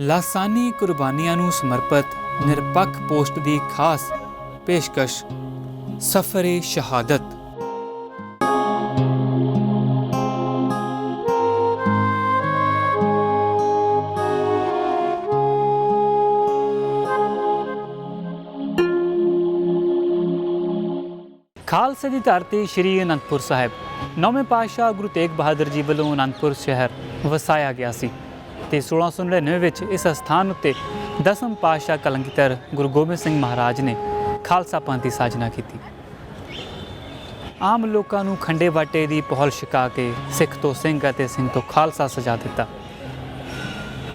ਲਾਸਾਨੀ ਕੁਰਬਾਨੀਆਂ ਨੂੰ ਸਮਰਪਿਤ ਨਿਰਪੱਖ ਪੋਸਟ ਦੀ ਖਾਸ ਪੇਸ਼ਕਸ਼, ਸਫਰੇ ਸ਼ਹਾਦਤ। ਖਾਲਸੇ ਦੀ ਧਰਤੀ ਸ਼੍ਰੀ ਅਨੰਦਪੁਰ ਸਾਹਿਬ। ਨੌਵੇਂ ਪਾਤਸ਼ਾਹ ਗੁਰੂ ਤੇਗ ਬਹਾਦਰ ਜੀ ਵੱਲੋਂ ਅਨੰਦਪੁਰ ਸ਼ਹਿਰ ਵਸਾਇਆ ਗਿਆ ਸੀ। ਤੇ 1699 ਵਿੱਚ ਇਸ ਸਥਾਨ ਉੱਤੇ ਦਸਮ ਪਾਤਸ਼ਾਹ ਕਲੰਗੀਧਰ ਗੁਰੂ ਗੋਬਿੰਦ ਸਿੰਘ ਮਹਾਰਾਜ ਨੇ ਖਾਲਸਾ ਪੰਥ ਦੀ ਸਾਜਨਾ ਕੀਤੀ। ਆਮ ਲੋਕਾਂ ਨੂੰ ਖੰਡੇ ਬਾਟੇ ਦੀ ਪਹਲ ਛਕਾ ਕੇ ਸਿੱਖ ਤੋਂ ਸਿੰਘ ਅਤੇ ਸਿੰਘ ਤੋਂ ਖਾਲਸਾ ਸਜਾ ਦਿੱਤਾ।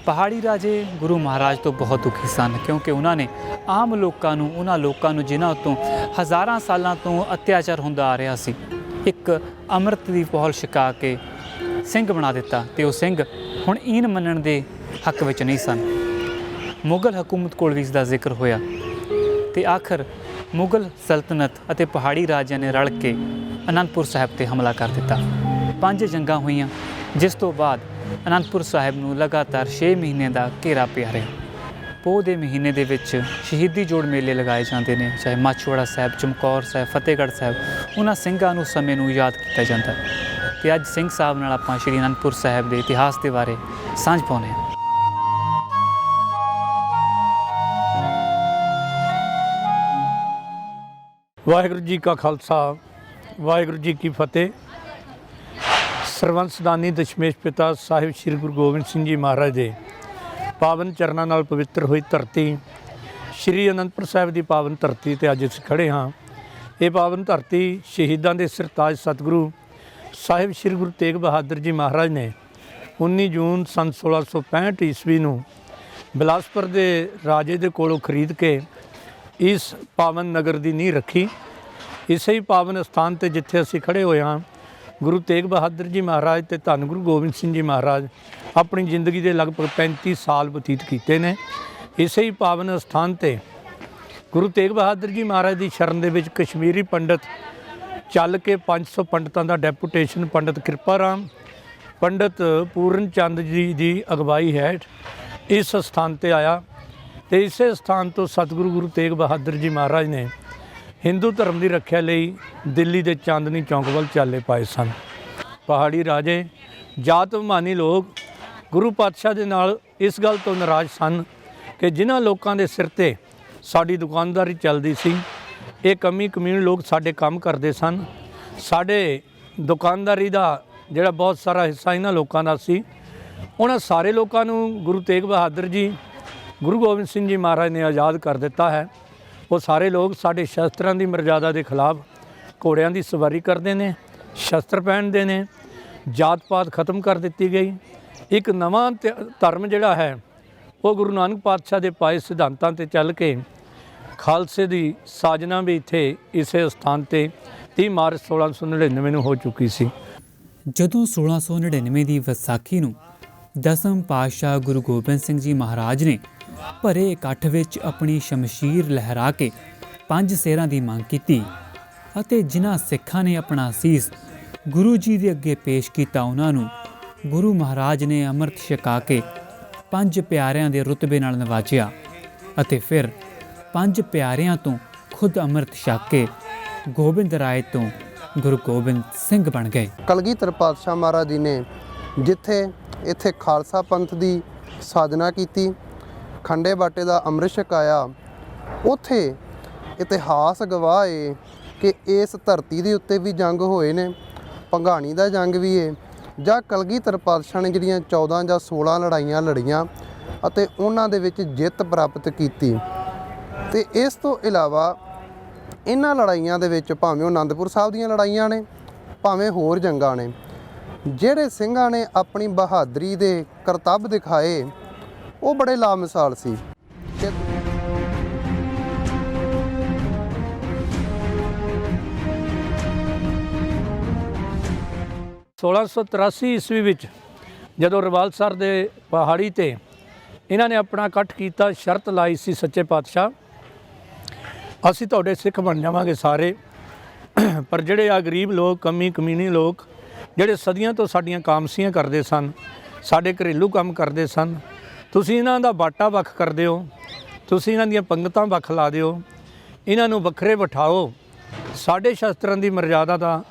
ਪਹਾੜੀ ਰਾਜੇ ਗੁਰੂ ਮਹਾਰਾਜ ਤੋਂ ਬਹੁਤ ਦੁਖੀ ਸਨ ਕਿਉਂਕਿ ਉਹਨਾਂ ਨੇ ਆਮ ਲੋਕਾਂ ਨੂੰ, ਉਹਨਾਂ ਲੋਕਾਂ ਨੂੰ ਜਿਨ੍ਹਾਂ ਤੋਂ ਹਜ਼ਾਰਾਂ ਸਾਲਾਂ ਤੋਂ ਅਤਿਆਚਾਰ ਹੁੰਦਾ ਆ ਰਿਹਾ ਸੀ, ਇੱਕ ਅੰਮ੍ਰਿਤ ਦੀ ਪਹਲ ਛਕਾ ਕੇ ਸਿੰਘ ਬਣਾ ਦਿੱਤਾ ਤੇ ਉਹ ਸਿੰਘ ਹੁਣ ਈਨ ਮੰਨਣ ਦੇ ਹੱਕ ਵਿੱਚ ਨਹੀਂ ਸਨ। ਮੁਗਲ ਹਕੂਮਤ ਕੋਲ ਵੀ ਇਸ ਦਾ ਜ਼ਿਕਰ ਹੋਇਆ ਤੇ ਆਖਰ ਮੁਗਲ ਸਲਤਨਤ ਅਤੇ ਪਹਾੜੀ ਰਾਜਿਆਂ ਨੇ ਰਲ ਕੇ ਅਨੰਦਪੁਰ ਸਾਹਿਬ ਤੇ ਹਮਲਾ ਕਰ ਦਿੱਤਾ। ਪੰਜ ਜੰਗਾਂ ਹੋਈਆਂ, ਜਿਸ ਤੋਂ ਬਾਅਦ ਅਨੰਦਪੁਰ ਸਾਹਿਬ ਨੂੰ ਲਗਾਤਾਰ 6 ਮਹੀਨੇ ਦਾ ਘੇਰਾ ਪਿਆ ਰਿਹਾ। ਪੋਹ ਦੇ ਮਹੀਨੇ ਦੇ ਵਿੱਚ ਸ਼ਹੀਦੀ ਜੋੜ ਮੇਲੇ ਲਗਾਏ ਜਾਂਦੇ ਨੇ, ਚਾਹੇ ਮਾਛੋੜਾ ਸਾਹਿਬ, ਚਮਕੌਰ ਸਾਹਿਬ, ਫਤਿਹਗੜ੍ਹ ਸਾਹਿਬ, ਉਹਨਾਂ ਸਿੰਘਾਂ ਨੂੰ ਸਮੇਂ ਨੂੰ ਯਾਦ ਕੀਤਾ ਜਾਂਦਾ। ਤੇ ਅੱਜ ਸਿੰਘ ਸਾਹਿਬ ਨਾਲ ਆਪਾਂ ਸ਼੍ਰੀ ਅਨੰਦਪੁਰ ਸਾਹਿਬ ਦੇ ਇਤਿਹਾਸ ਦੇ ਬਾਰੇ ਸਾਂਝ ਪਾਉਂਦੇ ਹਾਂ। ਵਾਹਿਗੁਰੂ ਜੀ ਕਾ ਖਾਲਸਾ, ਵਾਹਿਗੁਰੂ ਜੀ ਕੀ ਫਤਿਹ। ਸਰਵੰਸਦਾਨੀ ਦਸ਼ਮੇਸ਼ ਪਿਤਾ ਸਾਹਿਬ ਸ੍ਰੀ ਗੁਰੂ ਗੋਬਿੰਦ ਸਿੰਘ ਜੀ ਮਹਾਰਾਜ ਦੇ ਪਾਵਨ ਚਰਨਾਂ ਨਾਲ ਪਵਿੱਤਰ ਹੋਈ ਧਰਤੀ, ਸ੍ਰੀ ਅਨੰਦਪੁਰ ਸਾਹਿਬ ਦੀ ਪਾਵਨ ਧਰਤੀ ਤੇ ਅੱਜ ਅਸੀਂ ਖੜੇ ਹਾਂ। ਇਹ ਪਾਵਨ ਧਰਤੀ ਸ਼ਹੀਦਾਂ ਦੇ ਸਰਤਾਜ ਸਤਿਗੁਰੂ ਸਾਹਿਬ ਸ੍ਰੀ ਗੁਰੂ ਤੇਗ ਬਹਾਦਰ ਜੀ ਮਹਾਰਾਜ ਨੇ 19 ਜੂਨ ਸੰਨ 1665 ਈਸਵੀ ਨੂੰ ਬਿਲਾਸਪੁਰ ਦੇ ਰਾਜੇ ਦੇ ਕੋਲੋਂ ਖਰੀਦ ਕੇ ਇਸ ਪਾਵਨ ਨਗਰ ਦੀ ਨੀਂਹ ਰੱਖੀ। ਇਸੇ ਹੀ ਪਾਵਨ ਸਥਾਨ ਤੇ ਜਿੱਥੇ ਅਸੀਂ ਖੜੇ ਹੋਏ ਹਾਂ, ਗੁਰੂ ਤੇਗ ਬਹਾਦਰ ਜੀ ਮਹਾਰਾਜ ਤੇ ਧੰਨ ਗੁਰੂ ਗੋਬਿੰਦ ਸਿੰਘ ਜੀ ਮਹਾਰਾਜ ਆਪਣੀ ਜ਼ਿੰਦਗੀ ਦੇ ਲਗਭਗ 35 ਸਾਲ ਬਤੀਤ ਕੀਤੇ ਨੇ। ਇਸੇ ਹੀ ਪਾਵਨ ਸਥਾਨ ਤੇ ਗੁਰੂ ਤੇਗ ਬਹਾਦਰ ਜੀ ਮਹਾਰਾਜ ਦੀ ਸ਼ਰਨ ਦੇ ਵਿੱਚ ਕਸ਼ਮੀਰੀ ਪੰਡਤ ਚੱਲ ਕੇ 500 ਪੰਡਤਾਂ ਦਾ ਡੈਪੂਟੇਸ਼ਨ ਪੰਡਤ ਕਿਰਪਾ ਰਾਮ ਪੰਡਤ ਪੂਰਨ ਚੰਦ ਜੀ ਦੀ ਅਗਵਾਈ ਹੇਠ ਇਸ ਸਥਾਨ ਤੇ ਆਇਆ ਤੇ ਇਸੇ ਸਥਾਨ ਤੋਂ ਸਤਿਗੁਰੂ ਗੁਰੂ ਤੇਗ ਬਹਾਦਰ ਜੀ ਮਹਾਰਾਜ ਨੇ ਹਿੰਦੂ ਧਰਮ ਦੀ ਰੱਖਿਆ ਲਈ ਦਿੱਲੀ ਦੇ ਚਾਂਦਨੀ ਚੌਂਕ ਵੱਲ ਚਾਲੇ ਪਾਏ ਸਨ। ਪਹਾੜੀ ਰਾਜੇ, ਜਾਤ ਮਾਨੀ ਲੋਕ ਗੁਰੂ ਪਾਤਸ਼ਾਹ ਦੇ ਨਾਲ ਇਸ ਗੱਲ ਤੋਂ ਨਾਰਾਜ਼ ਸਨ ਕਿ ਜਿਨ੍ਹਾਂ ਲੋਕਾਂ ਦੇ ਸਿਰ ਤੇ ਸਾਡੀ ਦੁਕਾਨਦਾਰੀ ਚੱਲਦੀ ਸੀ ਇਹ ਕਮੀ ਕਮੀਣ ਲੋਕ ਸਾਡੇ ਕੰਮ ਕਰਦੇ ਸਨ। ਸਾਡੇ ਦੁਕਾਨਦਾਰੀ ਦਾ ਜਿਹੜਾ ਬਹੁਤ ਸਾਰਾ ਹਿੱਸਾ ਇਹਨਾਂ ਲੋਕਾਂ ਦਾ ਸੀ। ਉਹਨਾਂ ਸਾਰੇ ਲੋਕਾਂ ਨੂੰ ਗੁਰੂ ਤੇਗ ਬਹਾਦਰ ਜੀ, ਗੁਰੂ ਗੋਬਿੰਦ ਸਿੰਘ ਜੀ ਮਹਾਰਾਜ ਨੇ ਆਜ਼ਾਦ ਕਰ ਦਿੱਤਾ ਹੈ। ਉਹ ਸਾਰੇ ਲੋਕ ਸਾਡੇ ਸ਼ਸਤਰਾਂ ਦੀ ਮਰਜ਼ਾਦਾ ਦੇ ਖਿਲਾਫ ਘੋੜਿਆਂ ਦੀ ਸਵਾਰੀ ਕਰਦੇ ਨੇ, ਸ਼ਸਤਰ ਪਹਿਨਦੇ ਨੇ, ਜਾਤ ਪਾਤ ਖਤਮ ਕਰ ਦਿੱਤੀ ਗਈ। ਇੱਕ ਨਵਾਂ ਧ- ਧਰਮ ਜਿਹੜਾ ਹੈ, ਉਹ ਗੁਰੂ ਨਾਨਕ ਪਾਤਸ਼ਾਹ ਦੇ ਪਾਏ ਸਿਧਾਂਤਾਂ ਤੇ ਚੱਲ ਕੇ ਖਾਲਸੇ ਦੀ ਸਾਜਨਾ ਵੀ ਇੱਥੇ ਇਸੇ ਸਥਾਨ ਤੇ 30 ਮਾਰਚ 1699 ਨੂੰ ਹੋ ਚੁੱਕੀ ਸੀ। ਜਦੋਂ 1699 ਦੀ ਵਿਸਾਖੀ ਨੂੰ ਦਸਮ ਪਾਤਸ਼ਾਹ ਗੁਰੂ ਗੋਬਿੰਦ ਸਿੰਘ ਜੀ ਮਹਾਰਾਜ ਨੇ ਭਰੇ ਇਕੱਠ ਵਿੱਚ ਆਪਣੀ ਸ਼ਮਸ਼ੀਰ ਲਹਿਰਾ ਕੇ ਪੰਜ ਸੇਰਾਂ ਦੀ ਮੰਗ ਕੀਤੀ ਅਤੇ ਜਿਨ੍ਹਾਂ ਸਿੱਖਾਂ ਨੇ ਆਪਣਾ ਸੀਸ ਗੁਰੂ ਜੀ ਦੇ ਅੱਗੇ ਪੇਸ਼ ਕੀਤਾ, ਉਹਨਾਂ ਨੂੰ ਗੁਰੂ ਮਹਾਰਾਜ ਨੇ ਅੰਮ੍ਰਿਤ ਛਕਾ ਕੇ ਪੰਜ ਪਿਆਰਿਆਂ ਦੇ ਰੁਤਬੇ ਨਾਲ ਨਵਾਜਿਆ ਅਤੇ ਫਿਰ ਪੰਜ ਪਿਆਰਿਆਂ ਤੋਂ ਖੁਦ ਅੰਮ੍ਰਿਤ ਛਕ ਕੇ ਗੋਬਿੰਦ ਰਾਏ ਤੋਂ ਗੁਰੂ ਗੋਬਿੰਦ ਸਿੰਘ ਬਣ ਗਏ। ਕਲਗੀਧਰ ਪਾਤਸ਼ਾਹ ਮਹਾਰਾਜ ਜੀ ਨੇ ਜਿੱਥੇ ਇੱਥੇ ਖਾਲਸਾ ਪੰਥ ਦੀ ਸਾਜਨਾ ਕੀਤੀ, ਖੰਡੇ ਬਾਟੇ ਦਾ ਅੰਮ੍ਰਿਤ ਛਕਾਇਆ, ਉਥੇ ਇਤਿਹਾਸ ਗਵਾਹ ਏ ਕਿ ਇਸ ਧਰਤੀ ਦੇ ਉੱਤੇ ਵੀ ਜੰਗ ਹੋਏ ਨੇ ਪੰਘਾਣੀ ਦਾ ਜੰਗ ਵੀ ਏ, ਜਾਂ ਕਲਗੀਧਰ ਪਾਤਸ਼ਾਹ ਨੇ ਜਿਹੜੀਆਂ 14 ਜਾਂ 16 ਲੜਾਈਆਂ ਲੜੀਆਂ ਅਤੇ ਉਹਨਾਂ ਦੇ ਵਿੱਚ ਜਿੱਤ ਪ੍ਰਾਪਤ ਕੀਤੀ। ਤੇ ਇਸ ਤੋਂ ਇਲਾਵਾ ਇਹਨਾਂ ਲੜਾਈਆਂ ਦੇ ਵਿੱਚ ਭਾਵੇਂ ਉਹ ਆਨੰਦਪੁਰ ਸਾਹਿਬ ਦੀਆਂ ਲੜਾਈਆਂ ਨੇ, ਭਾਵੇਂ ਹੋਰ ਜੰਗਾਂ ਨੇ, ਜਿਹੜੇ ਸਿੰਘਾਂ ਨੇ ਆਪਣੀ ਬਹਾਦਰੀ ਦੇ ਕਰਤੱਵ ਦਿਖਾਏ, ਉਹ ਬੜੇ ਲਾਮਿਸਾਲ ਸੀ। ਕਿ 1683 ਈਸਵੀ ਵਿੱਚ ਜਦੋਂ ਰਵਾਲਸਰ ਦੇ ਪਹਾੜੀ ਤੇ ਇਹਨਾਂ ਨੇ ਆਪਣਾ ਇਕੱਠ ਕੀਤਾ, ਸ਼ਰਤ ਲਾਈ ਸੀ ਸੱਚੇ ਪਾਤਸ਼ਾਹ। ਅਸੀਂ ਤੁਹਾਡੇ ਸਿੱਖ ਬਣ ਜਾਵਾਂਗੇ ਸਾਰੇ। ਪਰ ਜਿਹੜੇ ਆ ਗਰੀਬ ਲੋਕ, ਕਮੀ ਕਮੀਨੀ ਲੋਕ, ਜਿਹੜੇ ਸਦੀਆਂ ਤੋਂ ਸਾਡੀਆਂ ਕਾਮਸੀਆਂ ਕਰਦੇ ਸਨ, ਸਾਡੇ ਘਰੇਲੂ ਕੰਮ ਕਰਦੇ ਸਨ, ਤੁਸੀਂ ਇਹਨਾਂ ਦਾ ਬਾਟਾ ਵੱਖ ਕਰ ਦਿਓ, ਤੁਸੀਂ ਇਹਨਾਂ ਦੀਆਂ ਪੰਗਤਾਂ ਵੱਖ ਲਾ ਦਿਓ, ਇਹਨਾਂ ਨੂੰ ਵੱਖਰੇ ਬਿਠਾਓ, ਸਾਡੇ ਸ਼ਸਤਰਾਂ ਦੀ ਮਰਜ਼ਾਦਾ ਦਾ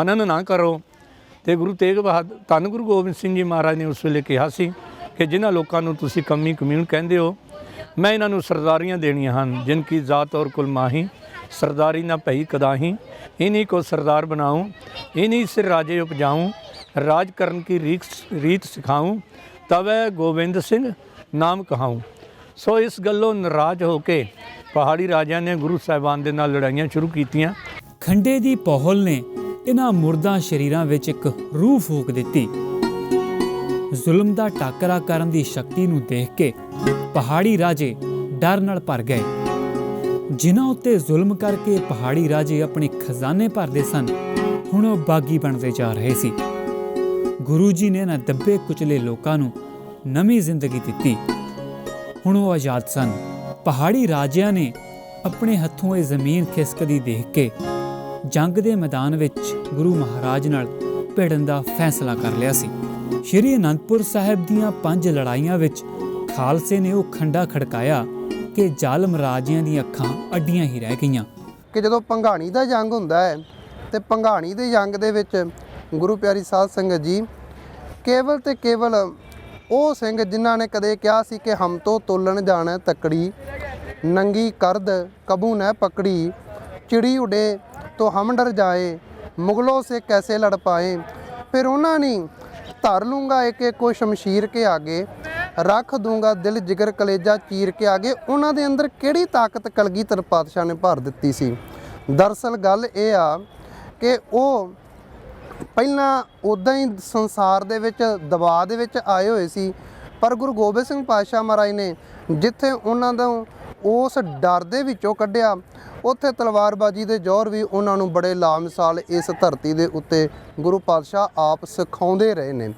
ਹਨਨ ਨਾ ਕਰੋ। ਤੇ ਗੁਰੂ ਤੇਗ ਬਹਾਦਰ ਧੰਨ ਗੁਰੂ ਗੋਬਿੰਦ ਸਿੰਘ ਜੀ ਮਹਾਰਾਜ ਨੇ ਉਸ ਵੇਲੇ ਕਿਹਾ ਸੀ ਕਿ ਜਿਨ੍ਹਾਂ ਲੋਕਾਂ ਨੂੰ ਤੁਸੀਂ ਕਮੀ ਕਮਿਊਨ ਕਹਿੰਦੇ ਹੋ ਮੈਂ ਇਹਨਾਂ ਨੂੰ ਸਰਦਾਰੀਆਂ ਦੇਣੀਆਂ ਹਨ, ਜਿਨ ਕੀ ਜ਼ਾਤ ਔਰ ਕੁਲ ਮਾਹੀ, ਸਰਦਾਰੀ ਨਾ ਭਈ ਕਦਾਹੀ। ਇਨਹੀ ਕੋ ਸਰਦਾਰ ਬਣਾਉਂ ਇਨਹੀ ਸਿਰ ਰਾਜੇ ਉਪਜਾਉਂ, ਰਾਜ ਕਰਨ ਕੀ ਰੀਤ ਰੀਤ ਸਿਖਾਉਂ, ਤਵੇ ਗੋਬਿੰਦ ਸਿੰਘ ਨਾਮ ਕਹਾਉਂ। ਸੋ ਇਸ ਗੱਲੋਂ ਨਾਰਾਜ਼ ਹੋ ਕੇ ਪਹਾੜੀ ਰਾਜਿਆਂ ਨੇ ਗੁਰੂ ਸਾਹਿਬਾਨ ਦੇ ਨਾਲ ਲੜਾਈਆਂ ਸ਼ੁਰੂ ਕੀਤੀਆਂ। ਖੰਡੇ ਦੀ ਪਹਲ ਨੇ ਇਹਨਾਂ ਮੁਰਦਾ ਸ਼ਰੀਰਾਂ ਵਿੱਚ ਇੱਕ ਰੂਹ ਫੂਕ ਦਿੱਤੀ। ਜ਼ੁਲਮ ਦਾ ਟਾਕਰਾ ਕਰਨ ਦੀ ਸ਼ਕਤੀ ਨੂੰ ਦੇਖ ਕੇ ਪਹਾੜੀ ਰਾਜੇ ਡਰ ਨਾਲ ਭਰ ਗਏ। ਜਿਨ੍ਹਾਂ ਉੱਤੇ ਜ਼ੁਲਮ ਕਰਕੇ ਪਹਾੜੀ ਰਾਜੇ ਆਪਣੇ ਖਜ਼ਾਨੇ ਭਰਦੇ ਸਨ, ਹੁਣ ਉਹ ਬਾਗੀ ਬਣਦੇ ਜਾ ਰਹੇ ਸੀ। ਗੁਰੂ ਜੀ ਨੇ ਇਹਨਾਂ ਦੱਬੇ ਕੁਚਲੇ ਲੋਕਾਂ ਨੂੰ ਨਵੀਂ ਜ਼ਿੰਦਗੀ ਦਿੱਤੀ। ਹੁਣ ਉਹ ਆਜ਼ਾਦ ਸਨ। ਪਹਾੜੀ ਰਾਜਿਆਂ ਨੇ ਆਪਣੇ ਹੱਥੋਂ ਇਹ ਜ਼ਮੀਨ ਖਿਸਕਦੀ ਦੇਖ ਕੇ ਜੰਗ ਦੇ ਮੈਦਾਨ ਵਿੱਚ ਗੁਰੂ ਮਹਾਰਾਜ ਨਾਲ ਭਿੜਨ ਦਾ ਫੈਸਲਾ ਕਰ ਲਿਆ ਸੀ। ਸ਼੍ਰੀ ਅਨੰਦਪੁਰ ਸਾਹਿਬ ਦੀਆਂ ਪੰਜ ਲੜਾਈਆਂ ਵਿੱਚ ਖਾਲਸੇ ਨੇ ਉਹ ਖੰਡਾ ਖੜਕਾਇਆ ਕਿ ਜ਼ਾਲਮ ਰਾਜਿਆਂ ਦੀਆਂ ਅੱਖਾਂ ਅੱਡੀਆਂ ਹੀ ਰਹਿ ਗਈਆਂ। ਕਿ ਜਦੋਂ ਪੰਘਾਣੀ ਦਾ ਜੰਗ ਹੁੰਦਾ ਹੈ, ਤੇ ਪੰਘਾਣੀ ਦੇ ਜੰਗ ਦੇ ਵਿੱਚ ਗੁਰੂ ਪਿਆਰੀ ਸਾਧ ਸੰਗਤ ਜੀ ਕੇਵਲ ਤੇ ਕੇਵਲ ਉਹ ਸਿੰਘ ਜਿਨ੍ਹਾਂ ਨੇ ਕਦੇ ਕਿਹਾ ਸੀ ਕਿ ਹਮ ਤੋਂ ਤੋਲਣ ਜਾਣਾ ਤੱਕੜੀ, ਨੰਗੀ ਕਰਦ, ਕਬੂ ਨਾ ਪਕੜੀ, ਚਿੜੀ ਉਡੇ ਤੋ ਹਮ ਡਰ ਜਾਏ, ਮੁਗਲੋਂ ਸੇ ਕੈਸੇ ਲੜ ਪਾਏ। ਫਿਰ ਉਹਨਾਂ ਨੇ ਧਰ ਲੂੰਗਾ ਇੱਕ ਇੱਕ ਕੋ ਸ਼ਮਸ਼ੀਰ ਕੇ ਆਗੇ। ਰੱਖ ਦੂੰਗਾ, ਦਿਲ ਜਿਗਰ ਕਲੇਜਾ ਚੀਰ ਕੇ ਆਗੇ। ਉਹਨਾਂ ਦੇ ਅੰਦਰ ਕਿਹੜੀ ਤਾਕਤ ਕਲਗੀਧਰ ਪਾਤਸ਼ਾਹ ਨੇ ਭਰ ਦਿੱਤੀ ਸੀ? ਦਰਸਲ ਗੱਲ ਇਹ ਆ ਕਿ ਉਹ ਪਹਿਲਾਂ ਉਦਾਂ ਹੀ ਸੰਸਾਰ ਦੇ ਵਿੱਚ, ਦਬਾਅ ਦੇ ਵਿੱਚ ਆਏ ਹੋਏ ਸੀ। ਪਰ ਗੁਰੂ ਗੋਬਿੰਦ ਸਿੰਘ ਪਾਤਸ਼ਾਹ ਮਹਾਰਾਜ ਨੇ ਜਿੱਥੇ ਉਹਨਾਂ ਦਾ ਉਸ ਡਰ ਦੇ ਵਿੱਚੋਂ ਕੱਢਿਆ, ਉੱਥੇ ਤਲਵਾਰਬਾਜੀ ਦੇ ਜ਼ੋਰ ਵੀ ਉਹਨਾਂ ਨੂੰ ਬੜੇ ਲਾਮਿਸਾਲ ਇਸ ਧਰਤੀ ਦੇ ਉੱਤੇ ਗੁਰੂ ਪਾਤਸ਼ਾਹ ਆਪ ਸਿਖਾਉਂਦੇ ਰਹੇ ਨੇ।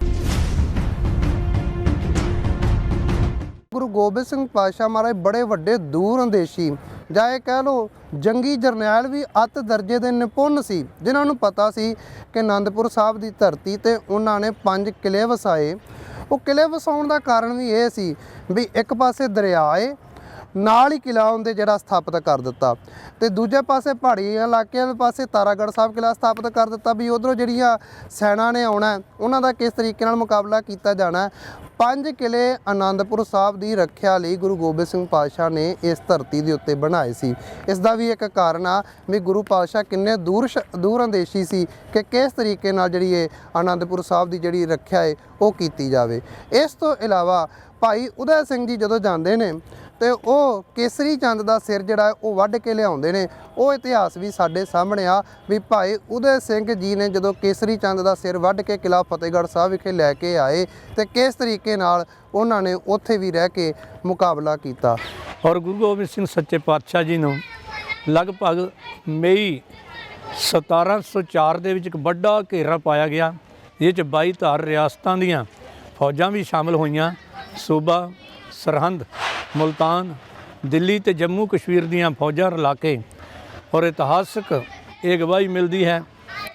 ਗੁਰੂ ਗੋਬਿੰਦ ਸਿੰਘ ਪਾਤਸ਼ਾਹ ਮਹਾਰਾਜ ਬੜੇ ਵੱਡੇ ਦੂਰ ਅੰਦੇਸ਼ੀ। ਜਾਂ ਇਹ ਕਹਿ ਲਓ, ਜੰਗੀ ਜਰਨੈਲ ਵੀ ਅਤ ਦਰਜੇ ਦੇ ਨਿਪੁੰਨ ਸੀ, ਜਿਨ੍ਹਾਂ ਨੂੰ ਪਤਾ ਸੀ ਕਿ ਆਨੰਦਪੁਰ ਸਾਹਿਬ ਦੀ ਧਰਤੀ ਤੇ ਉਹਨਾਂ ਨੇ ਪੰਜ ਕਿਲੇ ਵਸਾਏ। ਉਹ ਕਿਲੇ ਵਸਾਉਣ ਦਾ ਕਾਰਨ ਵੀ ਇਹ ਸੀ ਵੀ ਇੱਕ ਪਾਸੇ ਦਰਿਆ ਏ ਨਾਲ ਹੀ ਕਿਲਾ ਉਹਦੇ ਜਿਹੜਾ ਸਥਾਪਿਤ ਕਰ ਦਿੱਤਾ। ਤੇ ਦੂਜੇ ਪਾਸੇ ਪਹਾੜੀ ਇਲਾਕਿਆਂ ਦੇ ਪਾਸੇ ਤਾਰਾਗੜ੍ਹ ਸਾਹਿਬ ਕਿਲਾ ਸਥਾਪਿਤ ਕਰ ਦਿੱਤਾ ਵੀ ਉਧਰੋਂ ਜਿਹੜੀਆਂ ਸੈਨਾ ਨੇ ਆਉਣਾ ਉਹਨਾਂ ਦਾ ਕਿਸ ਤਰੀਕੇ ਨਾਲ ਮੁਕਾਬਲਾ ਕੀਤਾ ਜਾਣਾ ਪੰਜ ਕਿਲੇ ਆਨੰਦਪੁਰ ਸਾਹਿਬ ਦੀ ਰੱਖਿਆ ਲਈ ਗੁਰੂ ਗੋਬਿੰਦ ਸਿੰਘ ਪਾਤਸ਼ਾਹ ਨੇ ਇਸ ਧਰਤੀ ਦੇ ਉੱਤੇ ਬਣਾਏ ਸੀ। ਇਸ ਦਾ ਵੀ ਇੱਕ ਕਾਰਨ ਆ ਵੀ ਗੁਰੂ ਪਾਤਸ਼ਾਹ ਕਿੰਨੇ ਦੂਰ ਸ਼- ਦੂਰ ਅੰਦੇਸ਼ੀ ਸੀ ਕਿ ਕਿਸ ਤਰੀਕੇ ਨਾਲ ਜਿਹੜੀ ਇਹ ਆਨੰਦਪੁਰ ਸਾਹਿਬ ਦੀ ਜਿਹੜੀ ਰੱਖਿਆ ਹੈ ਉਹ ਕੀਤੀ ਜਾਵੇ। ਇਸ ਤੋਂ ਇਲਾਵਾ ਭਾਈ ਉਦੈ ਸਿੰਘ ਜੀ ਜਦੋਂ ਜਾਂਦੇ ਨੇ ਤੇ ਉਹ ਕੇਸਰੀ ਚੰਦ ਦਾ ਸਿਰ ਜਿਹੜਾ ਉਹ ਵੱਢ ਕੇ ਲਿਆਉਂਦੇ ਨੇ। ਉਹ ਇਤਿਹਾਸ ਵੀ ਸਾਡੇ ਸਾਹਮਣੇ ਆ ਵੀ ਭਾਈ ਉਦੈ ਸਿੰਘ ਜੀ ਨੇ ਜਦੋਂ ਕੇਸਰੀ ਚੰਦ ਦਾ ਸਿਰ ਵੱਢ ਕੇ ਕਿਲਾ ਫਤਿਹਗੜ੍ਹ ਸਾਹਿਬ ਵਿਖੇ ਲੈ ਕੇ ਆਏ ਤੇ ਕਿਸ ਤਰੀਕੇ ਨਾਲ ਉਹਨਾਂ ਨੇ ਉੱਥੇ ਵੀ ਰਹਿ ਕੇ ਮੁਕਾਬਲਾ ਕੀਤਾ। ਔਰ ਗੁਰੂ ਗੋਬਿੰਦ ਸਿੰਘ ਸੱਚੇ ਪਾਤਸ਼ਾਹ ਜੀ ਨੂੰ ਲਗਭਗ ਮਈ 1704 ਦੇ ਵਿੱਚ ਇੱਕ ਵੱਡਾ ਘੇਰਾ ਪਾਇਆ ਗਿਆ ਇਹ ਚ 22 ਧਾਰ ਰਿਆਸਤਾਂ ਦੀਆਂ ਫੌਜਾਂ ਵੀ ਸ਼ਾਮਲ ਹੋਈਆਂ, ਸੂਬਾ, ਸਰਹੰਦ। ਮੁਲਤਾਨ, ਦਿੱਲੀ ਤੇ ਜੰਮੂ ਕਸ਼ਮੀਰ ਦੀਆਂ ਫੌਜਾਂ ਰਲਾ ਕੇ ਔਰ ਇਤਿਹਾਸਕ ਇਹ ਗਵਾਹੀ ਮਿਲਦੀ ਹੈ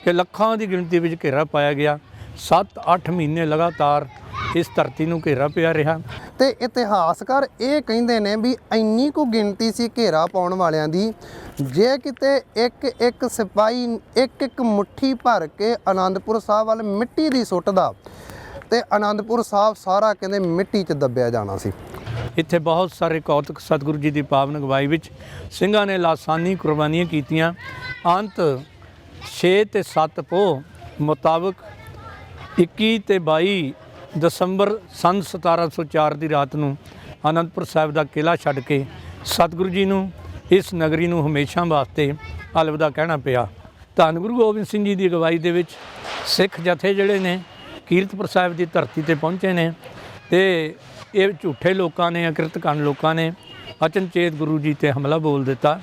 ਕਿ ਲੱਖਾਂ ਦੀ ਗਿਣਤੀ ਵਿੱਚ ਘੇਰਾ ਪਾਇਆ ਗਿਆ। 7-8 ਮਹੀਨੇ ਲਗਾਤਾਰ ਇਸ ਧਰਤੀ ਨੂੰ ਘੇਰਾ ਪਿਆ ਰਿਹਾ। ਤੇ ਇਤਿਹਾਸਕਾਰ ਇਹ ਕਹਿੰਦੇ ਨੇ ਵੀ ਇੰਨੀ ਕੁ ਗਿਣਤੀ ਸੀ ਘੇਰਾ ਪਾਉਣ ਵਾਲਿਆਂ ਦੀ, ਜੇ ਕਿਤੇ ਇੱਕ ਇੱਕ ਸਿਪਾਹੀ ਇੱਕ ਇੱਕ ਮੁਠੀ ਭਰ ਕੇ ਆਨੰਦਪੁਰ ਸਾਹਿਬ ਵੱਲ ਮਿੱਟੀ ਦੀ ਸੁੱਟਦਾ ਤੇ ਆਨੰਦਪੁਰ ਸਾਹਿਬ ਸਾਰਾ ਕਹਿੰਦੇ ਮਿੱਟੀ 'ਚ ਦੱਬਿਆ ਜਾਣਾ ਸੀ। ਇੱਥੇ ਬਹੁਤ ਸਾਰੇ ਕੌਤਕ ਸਤਿਗੁਰੂ ਜੀ ਦੀ ਪਾਵਨ ਅਗਵਾਈ ਵਿੱਚ ਸਿੰਘਾਂ ਨੇ ਲਾਸਾਨੀ ਕੁਰਬਾਨੀਆਂ ਕੀਤੀਆਂ। ਅੰਤ 6 ਤੇ 7 ਪੋਹ ਮੁਤਾਬਕ 21 ਤੇ 22 ਦਸੰਬਰ ਸੰਨ 1704 ਦੀ ਰਾਤ ਨੂੰ ਆਨੰਦਪੁਰ ਸਾਹਿਬ ਦਾ ਕਿਲਾ ਛੱਡ ਕੇ ਸਤਿਗੁਰੂ ਜੀ ਨੂੰ, ਇਸ ਨਗਰੀ ਨੂੰ ਹਮੇਸ਼ਾ ਵਾਸਤੇ ਅਲਵਿਦਾ ਕਹਿਣਾ ਪਿਆ। ਧੰਨ ਗੁਰੂ ਗੋਬਿੰਦ ਸਿੰਘ ਜੀ ਦੀ ਅਗਵਾਈ ਦੇ ਵਿੱਚ ਸਿੱਖ ਜਥੇ ਜਿਹੜੇ ਨੇ, ਕੀਰਤਪੁਰ ਸਾਹਿਬ ਦੀ ਧਰਤੀ ਤੇ ਪਹੁੰਚੇ ਨੇ ਤੇ ਇਹ ਝੂਠੇ ਲੋਕਾਂ ਨੇ, ਅਕਿਰਤਕਨ ਲੋਕਾਂ ਨੇ ਅਚਨਚੇਤ ਗੁਰੂ ਜੀ ਤੇ ਹਮਲਾ ਬੋਲ ਦਿੱਤਾ।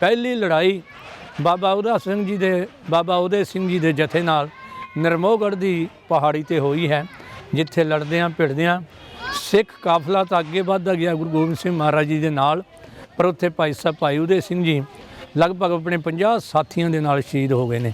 ਪਹਿਲੀ ਲੜਾਈ ਬਾਬਾ ਉਦਾ ਸਿੰਘ ਜੀ ਦੇ, ਬਾਬਾ ਉਦੇ ਸਿੰਘ ਜੀ ਦੇ ਜਥੇ ਨਾਲ ਨਿਰਮੋਹਗੜ੍ਹ ਦੀ ਪਹਾੜੀ ਤੇ ਹੋਈ ਹੈ, ਜਿੱਥੇ ਲੜਦਿਆਂ ਭਿੜਦਿਆਂ ਸਿੱਖ ਕਾਫਲਾ ਤਾਂ ਅੱਗੇ ਵੱਧਦਾ ਗਿਆ ਗੁਰੂ ਗੋਬਿੰਦ ਸਿੰਘ ਮਹਾਰਾਜ ਜੀ ਦੇ ਨਾਲ, ਪਰ ਉੱਥੇ ਭਾਈ ਸਾਹਿਬ ਭਾਈ ਉਦੇ ਸਿੰਘ ਜੀ ਲਗਭਗ ਆਪਣੇ 50 ਸਾਥੀਆਂ ਦੇ ਨਾਲ ਸ਼ਹੀਦ ਹੋ ਗਏ ਨੇ।